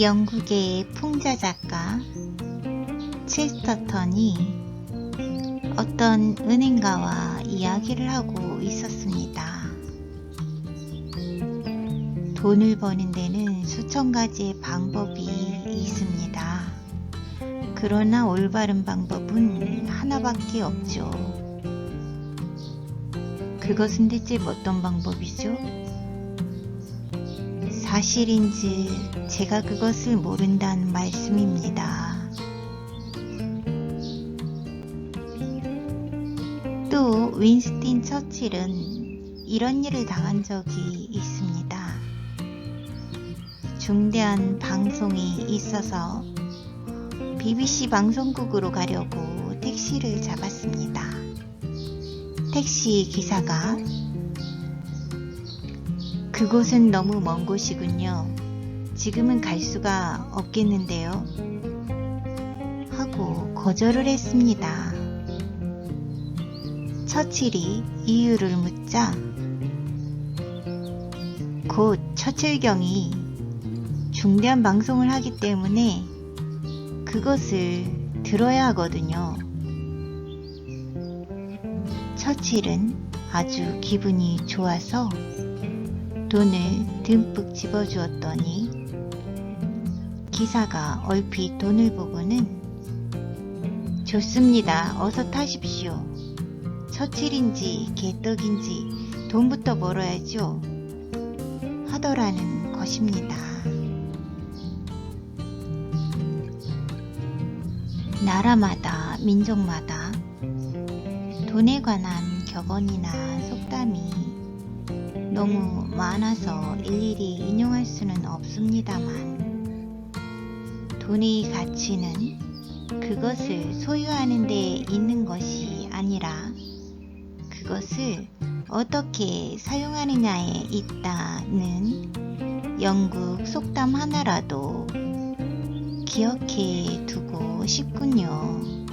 영국의 풍자 작가 체스터턴이 어떤 은행가와 이야기를 하고 있었습니다. 돈을 버는 데는 수천 가지의 방법이 있습니다. 그러나 올바른 방법은 하나밖에 없죠. 그것은 대체 어떤 방법이죠? 사실인지 제가 그것을 모른다는 말씀입니다. 또 윈스틴 처칠은 이런 일을 당한 적이 있습니다. 중대한 방송이 있어서 BBC 방송국으로 가려고 택시를 잡았습니다. 택시 기사가 그곳은 너무 먼 곳이군요. 지금은 갈 수가 없겠는데요. 하고 거절을 했습니다. 처칠이 이유를 묻자 곧 처칠경이 중대한 방송을 하기 때문에 그것을 들어야 하거든요. 처칠은 아주 기분이 좋아서 돈을 듬뿍 집어주었더니 기사가 얼핏 돈을 보고는 좋습니다. 어서 타십시오. 처칠인지 개떡인지 돈부터 벌어야죠. 하더라는 것입니다. 나라마다 민족마다 돈에 관한 격언이나 속담이 너무 많아서 일일이 인용할 수는 없습니다만 돈의 가치는 그것을 소유하는 데 있는 것이 것을 어떻게 사용하느냐에 있다는 영국 속담 하나라도 기억해 두고 싶군요.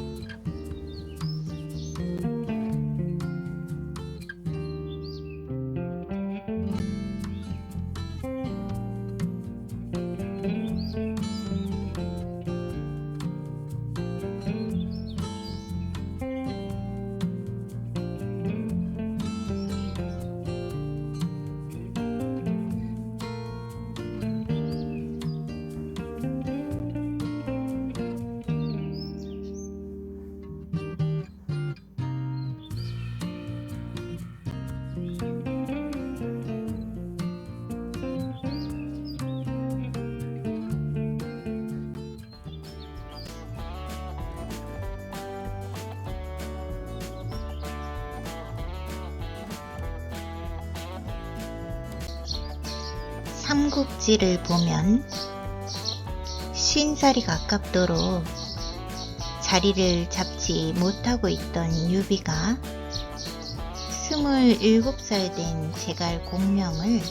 삼국지를 보면 쉰살이 가깝도록 자리를 잡지 못하고 있던 유비가 스물일곱 살된 제갈 공명을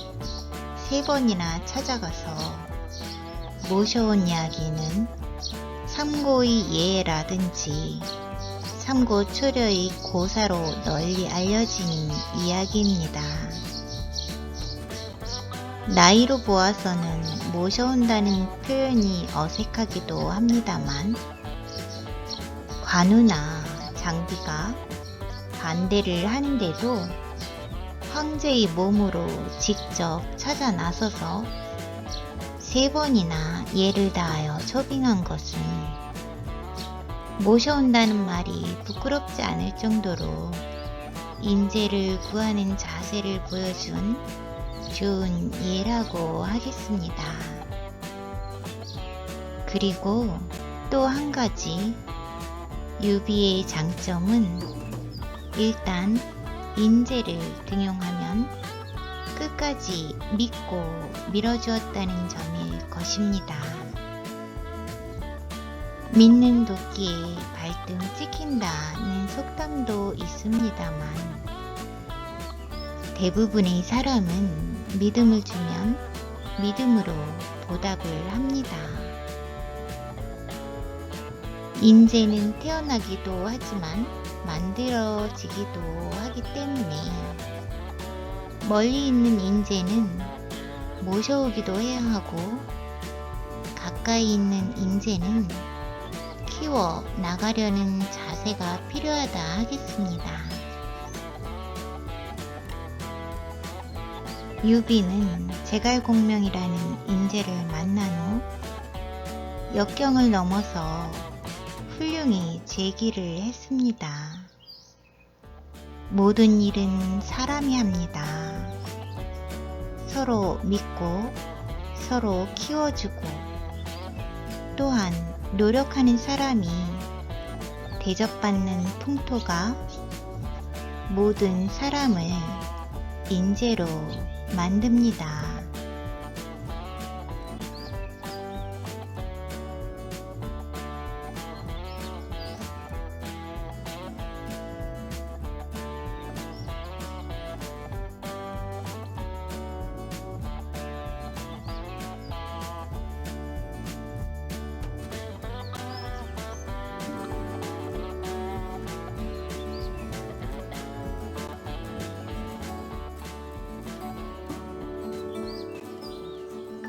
세 번이나 찾아가서 모셔온 이야기는 삼고의 예라든지 삼고 초려의 고사로 널리 알려진 이야기입니다. 나이로 보아서는 모셔온다는 표현이 어색하기도 합니다만 관우나 장비가 반대를 하는데도 황제의 몸으로 직접 찾아 나서서 세 번이나 예를 다하여 초빙한 것은 모셔온다는 말이 부끄럽지 않을 정도로 인재를 구하는 자세를 보여준 좋은 예라고 하겠습니다. 그리고 또 한 가지 유비의 장점은 일단 인재를 등용하면 끝까지 믿고 밀어주었다는 점일 것입니다. 믿는 도끼에 발등 찍힌다는 속담도 있습니다만 대부분의 사람은 믿음을 주면 믿음으로 보답을 합니다. 인재는 태어나기도 하지만 만들어지기도 하기 때문에 멀리 있는 인재는 모셔오기도 해야 하고 가까이 있는 인재는 키워 나가려는 자세가 필요하다 하겠습니다. 유비는 제갈공명이라는 인재를 만난 후 역경을 넘어서 훌륭히 제기를 했습니다. 모든 일은 사람이 합니다. 서로 믿고 서로 키워주고 또한 노력하는 사람이 대접받는 풍토가 모든 사람을 인재로 만듭니다.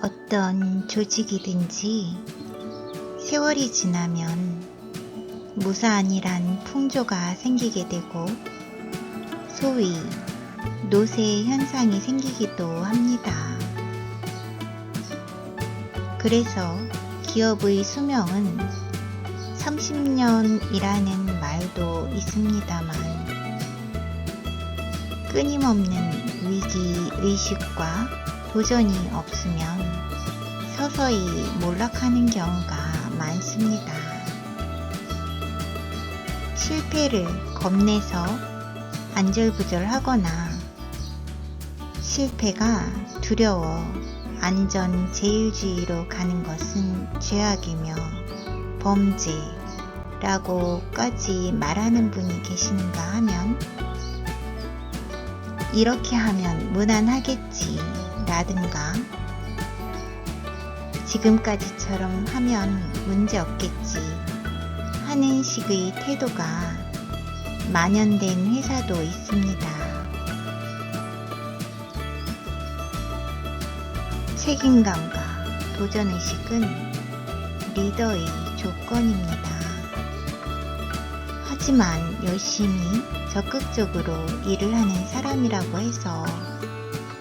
어떤 조직이든지 세월이 지나면 무사안이란 풍조가 생기게 되고 소위 노세 현상이 생기기도 합니다. 그래서 기업의 수명은 30년이라는 말도 있습니다만 끊임없는 위기 의식과 도전이 없으면 서서히 몰락하는 경우가 많습니다. 실패를 겁내서 안절부절하거나 실패가 두려워 안전 제일주의로 가는 것은 죄악이며 범죄라고까지 말하는 분이 계시는가 하면 이렇게 하면 무난하겠지 라든가 지금까지처럼 하면 문제 없겠지 하는 식의 태도가 만연된 회사도 있습니다. 책임감과 도전의식은 리더의 조건입니다. 하지만 열심히 적극적으로 일을 하는 사람이라고 해서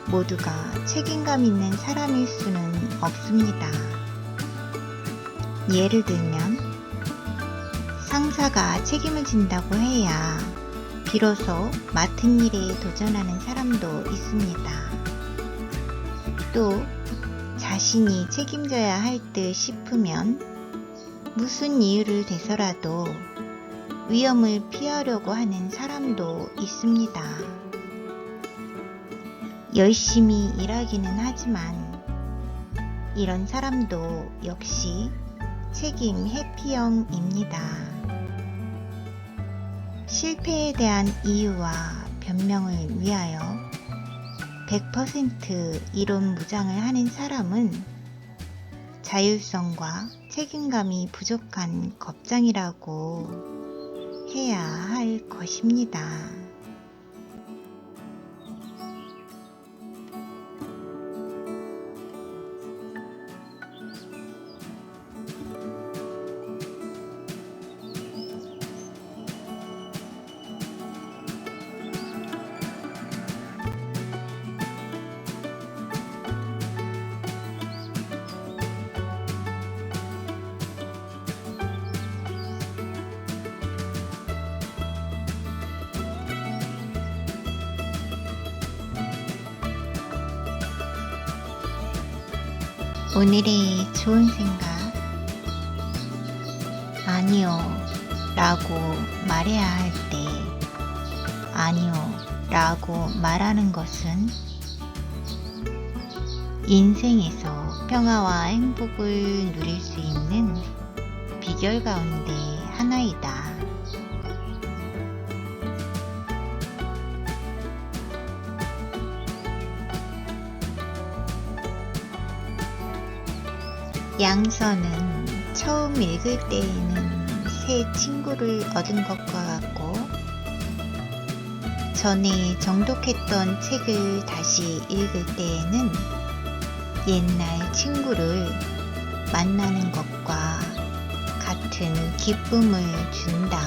모두가 책임감 있는 사람일 수는 없습니다. 예를 들면 상사가 책임을 진다고 해야 비로소 맡은 일에 도전하는 사람도 있습니다. 또 자신이 책임져야 할 듯 싶으면 무슨 이유를 대서라도 위험을 피하려고 하는 사람도 있습니다. 열심히 일하기는 하지만 이런 사람도 역시 책임 회피형입니다. 실패에 대한 이유와 변명을 위하여 100% 이론 무장을 하는 사람은 자율성과 책임감이 부족한 겁장이라고 해야 할 것입니다. 오늘의 좋은 생각 아니요 라고 말해야 할 때 아니요 라고 말하는 것은 인생에서 평화와 행복을 누릴 수 있는 비결 가운데 하나이다. 양서는 처음 읽을 때에는 새 친구를 얻은 것과 같고 전에 정독했던 책을 다시 읽을 때에는 옛날 친구를 만나는 것과 같은 기쁨을 준다.